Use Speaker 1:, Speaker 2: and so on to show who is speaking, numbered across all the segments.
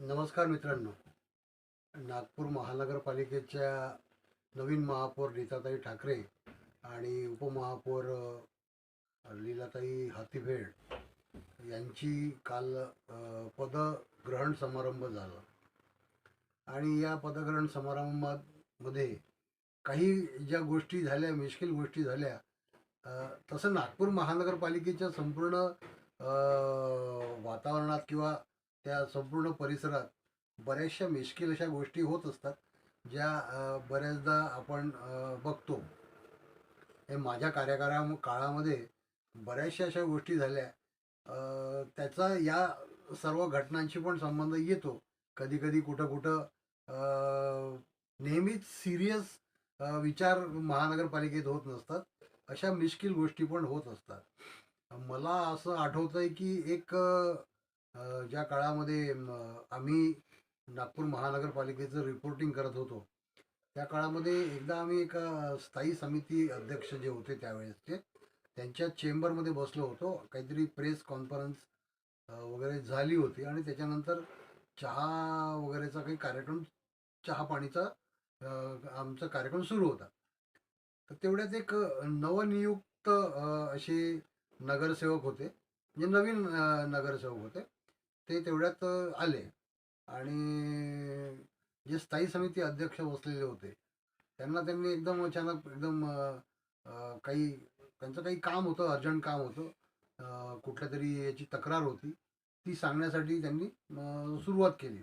Speaker 1: नमस्कार मित्रांनो. नागपूर महानगरपालिकेच्या नवीन महापौर नीताताई ठाकरे आणि उपमहापौर लीलाताई हातीभेड यांची काल पदग्रहण समारंभ झाला. आणि या पदग्रहण समारंभामध्ये काही ज्या गोष्टी झाल्या मिश्किल गोष्टी झाल्या तसं नागपूर महानगरपालिकेच्या संपूर्ण वातावरणात किंवा त्या संपूर्ण परिसरात बऱ्याचशा मिश्किल अशा गोष्टी होत असतात ज्या बऱ्याचदा आपण बघतो. हे माझ्या कार्यकारा काळामध्ये बऱ्याचशा अशा गोष्टी झाल्या. त्याचा या सर्व घटनांशी पण संबंध येतो. कधी कधी कुठं कुठं नेहमीच सिरियस विचार महानगरपालिकेत होत नसतात. अशा मिश्किल गोष्टी पण होत असतात. मला असं आठवतंय की एक ज्या काळामध्ये आम्ही नागपूर महानगरपालिकेचं रिपोर्टिंग करत होतो त्या काळामध्ये एकदा आम्ही एका स्थायी समिती अध्यक्ष जे होते त्यावेळेसचे त्यांच्या चेंबरमध्ये बसलो होतो. काहीतरी प्रेस कॉन्फरन्स वगैरे झाली होती आणि त्याच्यानंतर चहा वगैरेचा काही कार्यक्रम चहा पाणीचा आमचा कार्यक्रम सुरू होता. तर तेवढ्यात एक नवनियुक्त असे नगरसेवक होते म्हणजे नवीन नगरसेवक होते. ते तेवढ्यात आले. आणि जे स्थायी समिती अध्यक्ष बसलेले होते त्यांना त्यांनी एकदम अचानक एकदम काही त्यांचं काही काम होतं अर्जंट काम होतं. कुठल्या तरी याची तक्रार होती. ती सांगण्यासाठी त्यांनी सुरुवात केली.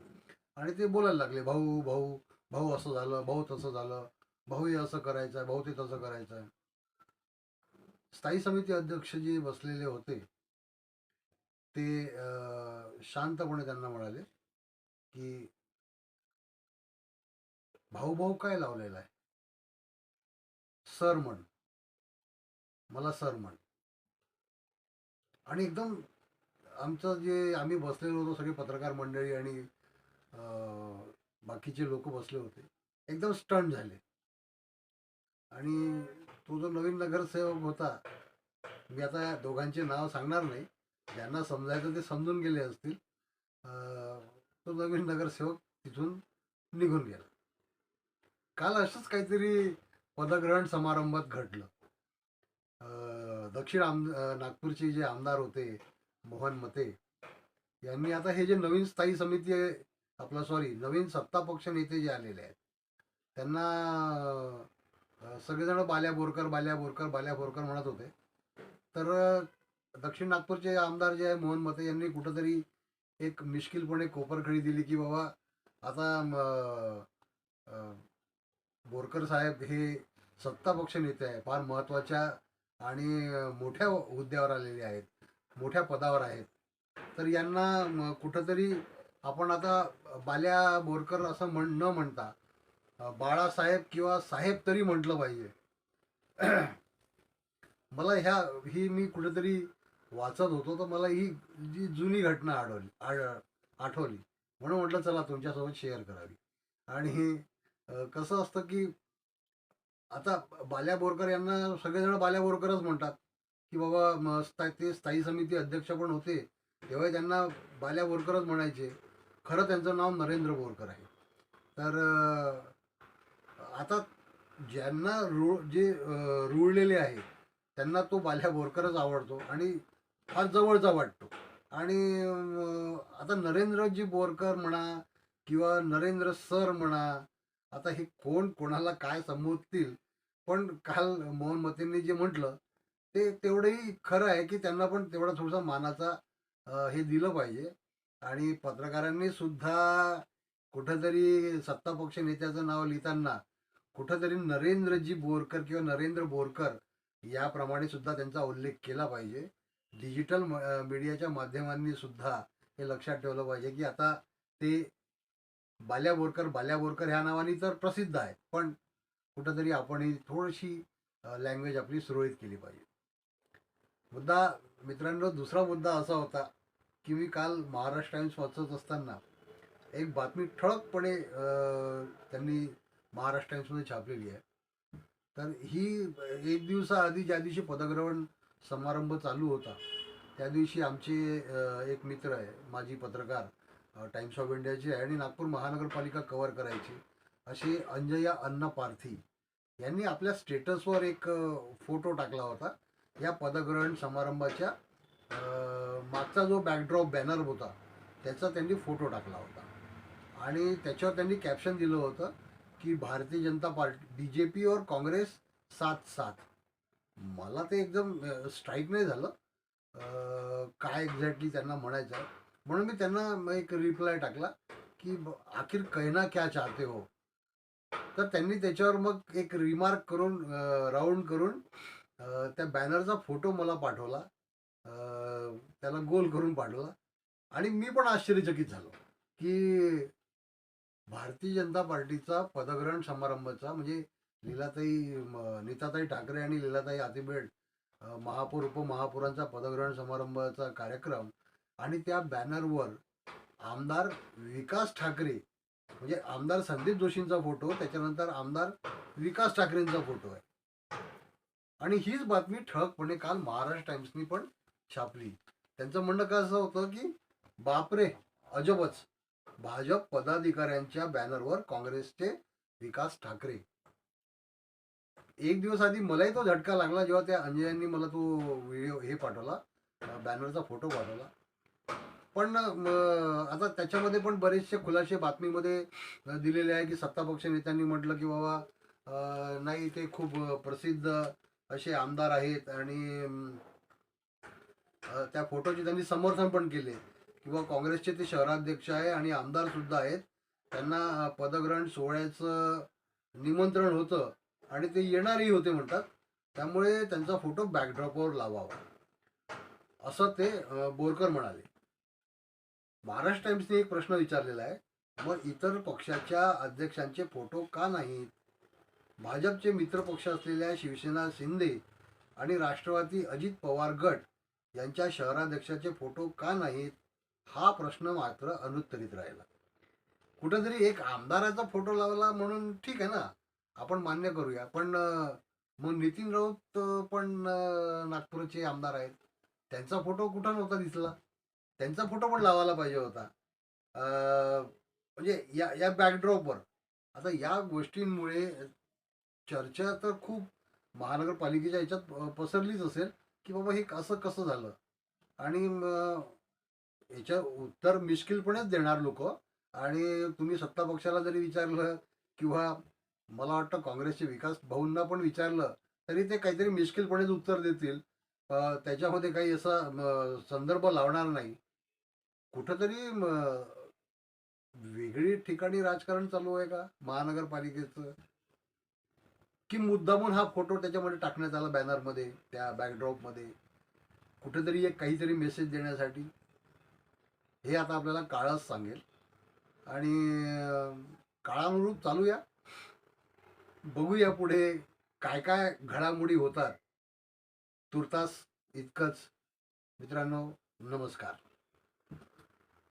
Speaker 1: आणि ते बोलायला लागले भाऊ भाऊ भाऊ असं झालं भाऊ तसं झालं भाऊ हे असं करायचं आहे भाऊ ते तसं करायचं आहे. स्थायी समिती अध्यक्ष जे बसलेले होते ते शांतपणे त्यांना म्हणाले की भाऊ भाऊ काय लावलेला आहे? सर म्हण. मला सर म्हण. आणि एकदम आमचं जे आम्ही बसलेलो होतो सगळे पत्रकार मंडळी आणि बाकीचे लोक बसले होते एकदम स्टंट झाले. आणि तो जो नवीन नगरसेवक होता मी आता दोघांचे नाव सांगणार नाही ज्यांना समजायचं ते समजून गेले असतील तो नवीन नगरसेवक तिथून निघून गेला. काल असंच काहीतरी पदग्रहण समारंभात घडलं. दक्षिण आम नागपूरचे जे आमदार होते मोहन मते यांनी आता हे जे नवीन स्थायी समिती आहे आपला सॉरी नवीन सत्ता पक्ष नेते जे आलेले आहेत त्यांना सगळेजण बाल्या बोरकर बाल्या बोरकर बाल्या बोरकर म्हणत होते. तर दक्षिण नागपूरचे आमदार जे आहे मोहन मते यांनी कुठंतरी एक मिश्किलपणे कोपरखळी दिली की बाबा आता बोरकर साहेब हे सत्ता पक्ष नेते आहे फार महत्त्वाच्या आणि मोठ्या हुद्द्यावर आलेले आहेत मोठ्या पदावर आहेत. तर यांना कुठंतरी आपण आता बाल्या बोरकर असं म्हण न म्हणता बाळासाहेब किंवा साहेब तरी म्हटलं पाहिजे. मला ह्या ही मी कुठेतरी वाचत होतो तर मला ही जी जुनी घटना आढळली आढ आठवली. म्हणून म्हटलं चला तुमच्यासोबत शेअर करावी. आणि कसं असतं की आता बाल्या बोरकर यांना सगळेजण बाल्या बोरकरच म्हणतात की बाबा म, स्था- ते स्थायी समिती अध्यक्ष पण होते तेव्हा त्यांना बाल्या बोरकरच म्हणायचे. खरं त्यांचं नाव नरेंद्र बोरकर आहे. तर आता ज्यांना रुळ जे रुळलेले आहेत त्यांना तो बाल्या बोरकरच आवडतो. आणि फार जवळचा वाटतो. आणि आता नरेंद्रजी बोरकर म्हणा किंवा नरेंद्र सर म्हणा आता हे कोण कोणाला काय संबोधतील? पण काल मोहन मतेंनी जे म्हटलं ते तेवढंही खरं आहे की त्यांना पण तेवढा थोडासा मानाचा हे दिलं पाहिजे. आणि पत्रकारांनी सुद्धा कुठंतरी सत्ता पक्ष नेत्याचं नाव लिहिताना कुठंतरी नरेंद्रजी बोरकर किंवा नरेंद्र बोरकर याप्रमाणे सुद्धा त्यांचा उल्लेख केला पाहिजे. डिजिटल म- मीडियाच्या माध्यमांनी सुद्धा हे लक्षात ठेवलं पाहिजे की आता ते बाल्या बोरकर बाल्या बोरकर ह्या नावाने तर प्रसिद्ध आहे पण कुठंतरी आपण ही थोडीशी लँग्वेज आपली सुरळीत केली पाहिजे. मुद्दा मित्रांनो दुसरा मुद्दा असा होता की मी काल महाराष्ट्र टाइम्स वाचत असताना एक बातमी ठळकपणे त्यांनी महाराष्ट्र टाइम्समध्ये छापलेली आहे. तर ही एक दिवसाआधी ज्या दिवशी पदग्रहण समारंभ चालू होता. त्या दिवशी आमचे एक मित्र आहे माजी पत्रकार टाइम्स ऑफ इंडियाचे आहे आणि नागपूर महानगरपालिका कव्हर करायची. अशी अंजया अन्न पार्थी यांनी आपल्या स्टेटसवर एक फोटो टाकला होता. या पदग्रहण समारंभाच्या मागचा जो बॅकड्रॉप बॅनर होता त्याचा त्यांनी फोटो टाकला होता. आणि त्याच्यावर त्यांनी कॅप्शन दिलं होतं की Bharatiya Janata party B J P और काँग्रेस साथ साथ मला ते एकदम स्ट्राईक नाही झालं. काय एक्झॅक्टली त्यांना म्हणायचं. आहे म्हणून मी त्यांना एक रिप्लाय टाकला की आखिर कहना क्या चाहते हो? तर त्यांनी त्याच्यावर मग एक रिमार्क करून राऊंड करून त्या बॅनरचा फोटो मला पाठवला. त्याला गोल करून पाठवला. आणि मी पण आश्चर्यचकित झालो की भारतीय जनता पार्टीचा पदग्रहण समारंभाचा म्हणजे लीलाताई नीताताई ठाकरे आणि लीलाताई आतिबेड महापौर उपमहापौरांचा पदग्रहण समारंभाचा कार्यक्रम आणि त्या बॅनरवर आमदार विकास ठाकरे म्हणजे आमदार संदीप जोशींचा फोटो त्याच्यानंतर आमदार विकास ठाकरेंचा फोटो आहे. आणि हीच बातमी ठळकपणे काल महाराष्ट्र टाइम्सनी पण छापली. त्यांचं म्हणणं काय असं होतं की बापरे अजबच. भाजप पदाधिकाऱ्यांच्या बॅनरवर काँग्रेसचे विकास ठाकरे. एक दिवस आधी मलाही तो झटका लागला जेव्हा त्या अंजयांनी मला तो व्हिडिओ हे पाठवला बॅनरचा फोटो पाठवला. पण आता त्याच्यामध्ये पण बरेचसे खुलासे बातमीमध्ये दिलेले आहे की सत्तापक्ष नेत्यांनी म्हटलं की बाबा नाही ते खूप प्रसिद्ध असे आमदार आहेत आणि त्या फोटोचे त्यांनी समर्थन पण केले. किंवा काँग्रेसचे ते शहराध्यक्ष आहे आणि आमदार सुद्धा आहेत. त्यांना पदग्रहण सोहळ्याचं निमंत्रण होतं. आणि ते येणारही होते म्हणतात. त्यामुळे त्यांचा फोटो बॅकड्रॉपवर लावावा. असं ते बोरकर म्हणाले. महाराष्ट्र टाइम्सने एक प्रश्न विचारलेला आहे. मग इतर पक्षाच्या अध्यक्षांचे फोटो का नाहीत? भाजपचे मित्रपक्ष असलेल्या शिवसेना शिंदे आणि राष्ट्रवादी अजित पवार गट यांच्या शहराध्यक्षाचे फोटो का नाहीत? हा प्रश्न मात्र अनुत्तरित राहिला. कुठेतरी एक आमदाराचा फोटो लावला म्हणून ठीक आहे ना? आपण मान्य करूया. पण मग नितीन राऊत पण नागपूरचे आमदार आहेत. त्यांचा फोटो कुठं नव्हता दिसला? त्यांचा फोटो पण लावायला पाहिजे होता. म्हणजे या या बॅकड्रॉपवर आता या गोष्टींमुळे चर्चा तर खूप महानगरपालिकेच्या ह्याच्यात पसरलीच असेल की बाबा हे असं कसं झालं? आणि मग याच्या उत्तर मिश्किलपणेच देणार लोक. आणि तुम्ही सत्ता पक्षाला जरी विचारलं किंवा मला वाटतं काँग्रेसचे विकास भाऊंना पण विचारलं तरी ते काहीतरी मिश्किलपणेच उत्तर देतील. त्याच्यामध्ये काही असा संदर्भ लावणार नाही. कुठंतरी म, वेगळी ठिकाणी राजकारण चालू आहे का? महानगरपालिकेचं? की मुद्दामून हा फोटो त्याच्यामध्ये टाकण्यात आला बॅनरमध्ये त्या बॅकड्रॉपमध्ये कुठेतरी एक काहीतरी मेसेज देण्यासाठी? हे आता आपल्याला काळच सांगेल. आणि काळानुरूप चालूया. बघूया पुढे काय काय घडामोडी होतात. तुर्तास इतकंच. मित्रांनो नमस्कार.